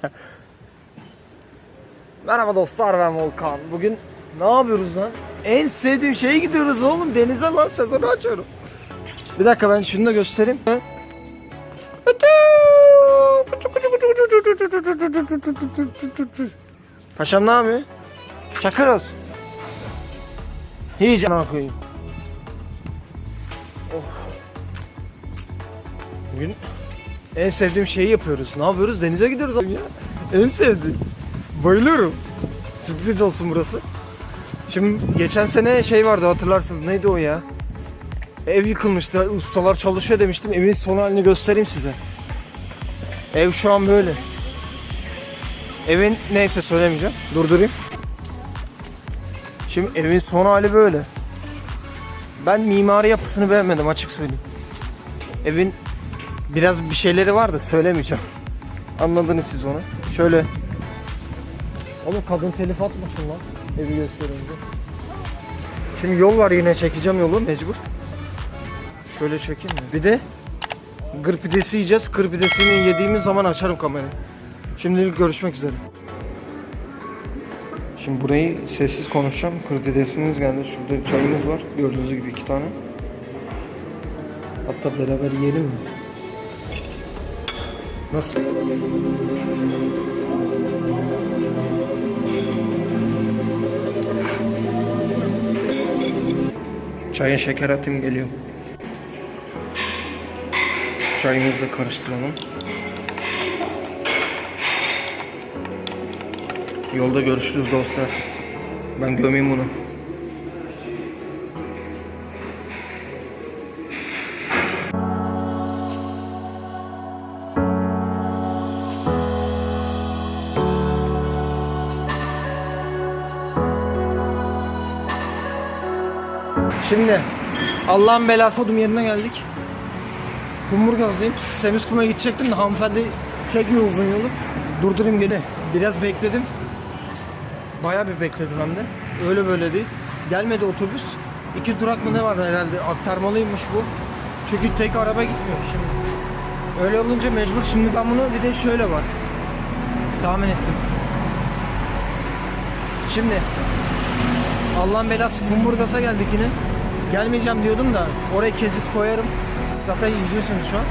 Merhaba dostlar ben Volkan. Bugün ne yapıyoruz lan? En sevdiğim şeye gidiyoruz oğlum. Denize lan sezonu açıyorum. Bir dakika ben şunu da göstereyim. Paşam ne yapıyor? Çakırız. Hiç ana koyayım. Oh. Bugün en sevdiğim şeyi yapıyoruz. Ne yapıyoruz? Denize gidiyoruz oğlum ya. En sevdiğim. Bayılıyorum. Sürpriz olsun burası. Şimdi geçen sene şey vardı hatırlarsınız. Neydi o ya? Ev yıkılmıştı. Ustalar çalışıyor demiştim. Evin son halini göstereyim size. Ev şu an böyle. Evin neyse söylemeyeceğim. Durdurayım. Şimdi evin son hali böyle. Ben mimari yapısını beğenmedim açık söyleyeyim. Evin biraz bir şeyleri var da söylemeyeceğim. Anladınız siz onu. Şöyle. Oğlum kadın telif atmasın lan. Evi gösterince. Şimdi yol var yine çekeceğim yolu mecbur. Şöyle çekeyim mi? Bir de gır pidesi yiyeceğiz. Gır pidesini yediğimiz zaman açarım kamerayı. Şimdilik görüşmek üzere. Şimdi burayı sessiz konuşacağım. Kır pidesimiz geldi. Şurada çayımız var. Gördüğünüz gibi iki tane. Hatta beraber yiyelim mi? Nasıl? Çaya şeker atayım geliyor. Çayımızı karıştıralım. Yolda görüşürüz dostlar. Ben gömeyim bunu. Şimdi Allah'ın belası odum yerine geldik. Kumburgaz'dayım. Semizkum'a gidecektim de hanımefendi çekmiyor uzun yolu. Durdurayım gene. Biraz bekledim. Bayağı bir bekledim hem de. Öyle böyle değil. Gelmedi otobüs. İki durak mı ne var herhalde aktarmalıymış bu. Çünkü tek araba gitmiyor şimdi. Öyle olunca mecbur. Şimdi ben bunu bir de şöyle var. Tahmin ettim. Şimdi Allah'ın belası Kumburgaz'a geldik yine. Gelmeyeceğim diyordum da oraya kesit koyarım. Zaten izliyorsunuz şu an.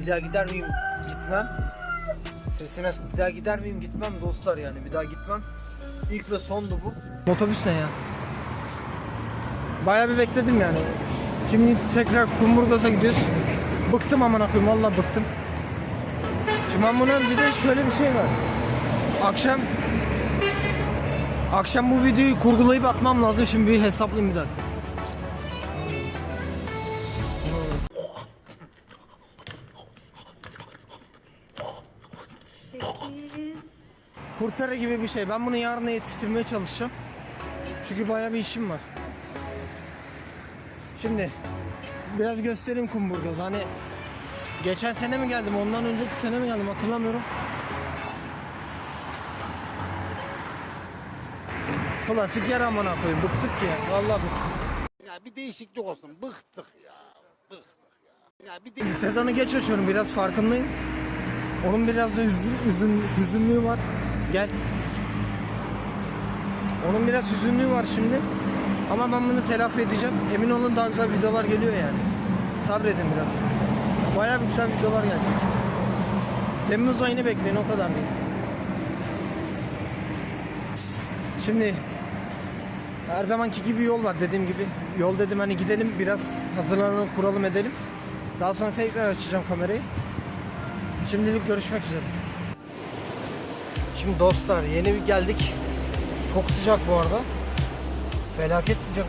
Bir daha gider miyim? Gitmem. Sesine bir daha gider miyim? Gitmem dostlar yani. Bir daha gitmem. İlk ve sondu bu. Otobüs ne ya? Bayağı bir bekledim yani. Şimdi tekrar Kumburgaz'a gidiyoruz. Bıktım aman koyayım vallahi bıktım. Şimdi ben buna bir de şöyle bir şey var. Akşam Akşam bu videoyu kurgulayıp atmam lazım. Şimdi bir hesaplayayım bir dakika. Kurtarı gibi bir şey. Ben bunu yarına yetiştirmeye çalışacağım. Çünkü bayağı bir işim var. Şimdi biraz göstereyim Kumburgaz. Hani geçen sene mi geldim, ondan önceki sene mi geldim hatırlamıyorum. Klasik yer amına koyayım. Bıktık ya. Vallahi bıktık. Ya bir değişiklik olsun. Bıktık ya. Bıktık ya. Ya bir de... Sezonu geç açıyorum biraz farkındayım. Onun biraz da hüzün, hüzün, hüzünlüğü var. Gel. Onun biraz hüzünlüğü var şimdi. Ama ben bunu telafi edeceğim. Emin olun daha güzel videolar geliyor yani. Sabredin biraz. Bayağı güzel videolar gelecek. Temmuz ayını bekleyin o kadar değil. Şimdi her zamanki gibi yol var dediğim gibi. Yol dedim hani gidelim biraz hazırlanalım kuralım edelim. Daha sonra tekrar açacağım kamerayı. Şimdilik görüşmek üzere. Şimdi dostlar yeni bir geldik. Çok sıcak bu arada. Felaket sıcak.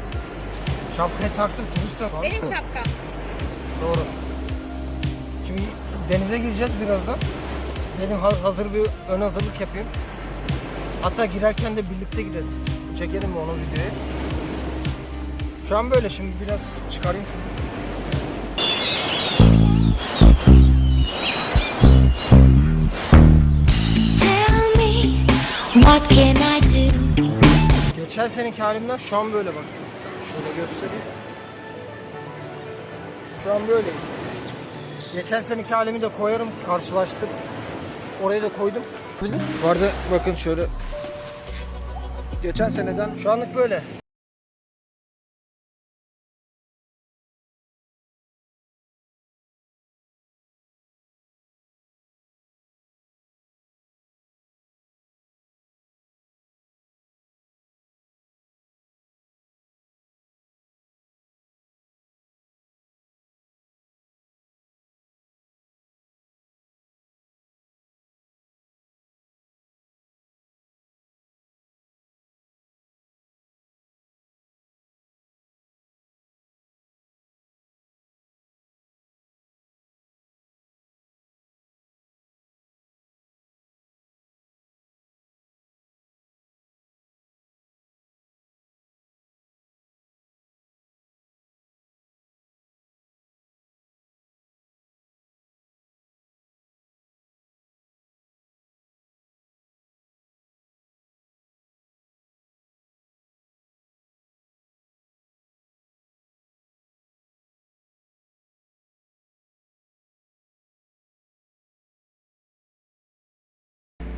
Şapkayı taktım turist var. Benim şapkam. Doğru. Şimdi denize gireceğiz birazdan. Dedim ha- hazır bir ön hazırlık yapayım. Hatta girerken de birlikte gireriz. Çekelim mi onu videoyu? Şu an böyle şimdi biraz çıkarayım şunu. What can I do? Geçen seneki halimden şu an böyle bak. Şöyle göstereyim. Şu an böyleyim. Geçen seneki halimi de koyarım karşılaştık. Oraya da koydum. Bu arada bakın şöyle. Geçen seneden şu anlık böyle.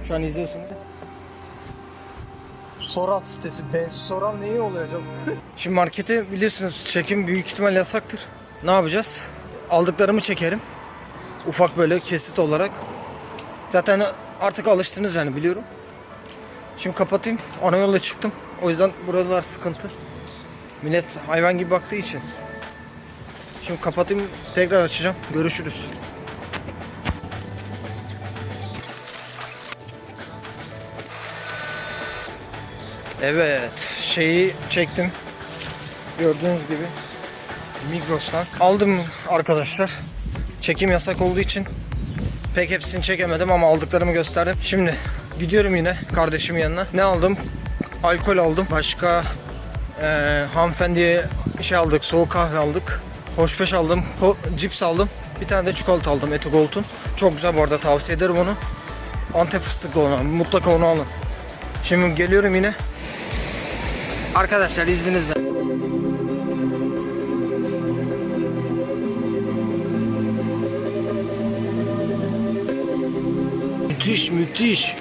Şu an izliyorsunuz. Soral sitesi. Ben Soral neyi oluyor acaba? Şimdi markete biliyorsunuz çekim büyük ihtimal yasaktır. Ne yapacağız? Aldıklarımı çekerim. Ufak böyle kesit olarak. Zaten artık alıştınız yani biliyorum. Şimdi kapatayım. Ana yolla çıktım. O yüzden buralar sıkıntı. Millet hayvan gibi baktığı için. Şimdi kapatayım. Tekrar açacağım. Görüşürüz. Evet, şeyi çektim. Gördüğünüz gibi Migros'tan aldım arkadaşlar. Çekim yasak olduğu için pek hepsini çekemedim ama aldıklarımı gösterdim. Şimdi gidiyorum yine kardeşimin yanına. Ne aldım? Alkol aldım. Başka eee hanımefendiye şey aldık, soğuk kahve aldık. Hoşbeş aldım, ko- cips aldım. Bir tane de çikolata aldım Eti Gold'un. Çok güzel bu arada tavsiye ederim onu. Antep fıstıklı onu. Mutlaka onu alın. Şimdi geliyorum yine. Arkadaşlar izninizle. Müthiş müthiş.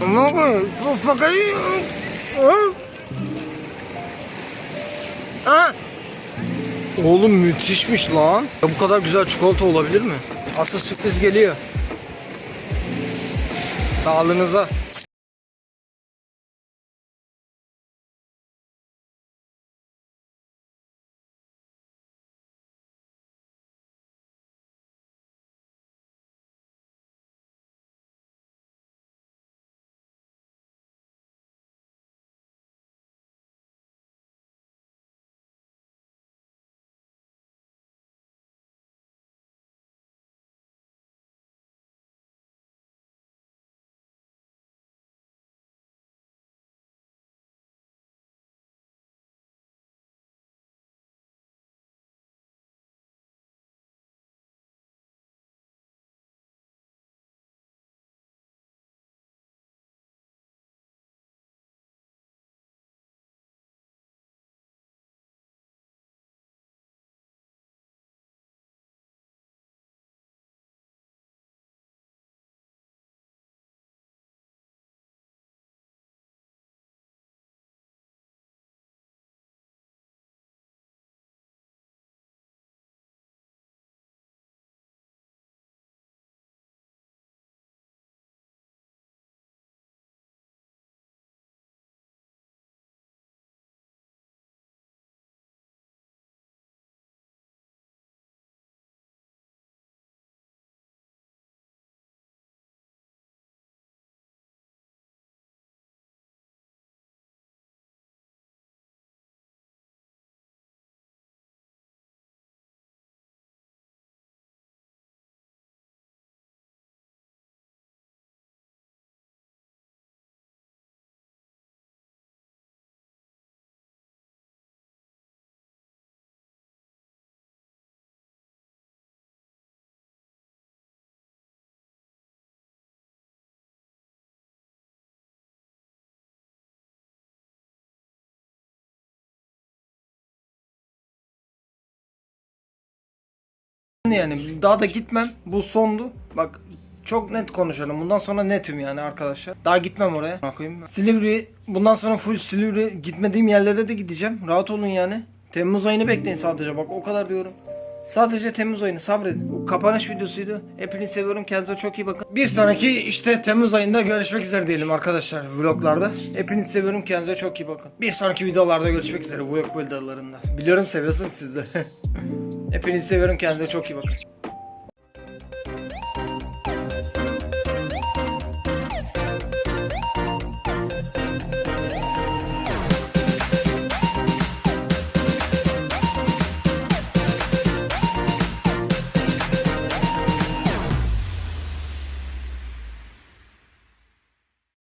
Ama bu fakayı... Ha? Oğlum müthişmiş lan. Ya bu kadar güzel çikolata olabilir mi? Asıl sürpriz geliyor. Sağlığınıza. Yani daha da gitmem. Bu sondu. Bak çok net konuşalım. Bundan sonra netim yani arkadaşlar. Daha gitmem oraya. Bakayım. Silivri bundan sonra full Silivri gitmediğim yerlere de gideceğim. Rahat olun yani. Temmuz ayını bekleyin sadece. Bak o kadar diyorum. Sadece Temmuz ayını sabredin. Bu kapanış videosuydu. Hepinizi seviyorum. Kendinize çok iyi bakın. Bir sonraki işte Temmuz ayında görüşmek üzere diyelim arkadaşlar vloglarda. Hepinizi seviyorum. Kendinize çok iyi bakın. Bir sonraki videolarda görüşmek üzere vlog videolarında. Biliyorum seviyorsunuz siz de. Hepinizi seviyorum. Kendinize çok iyi bakın.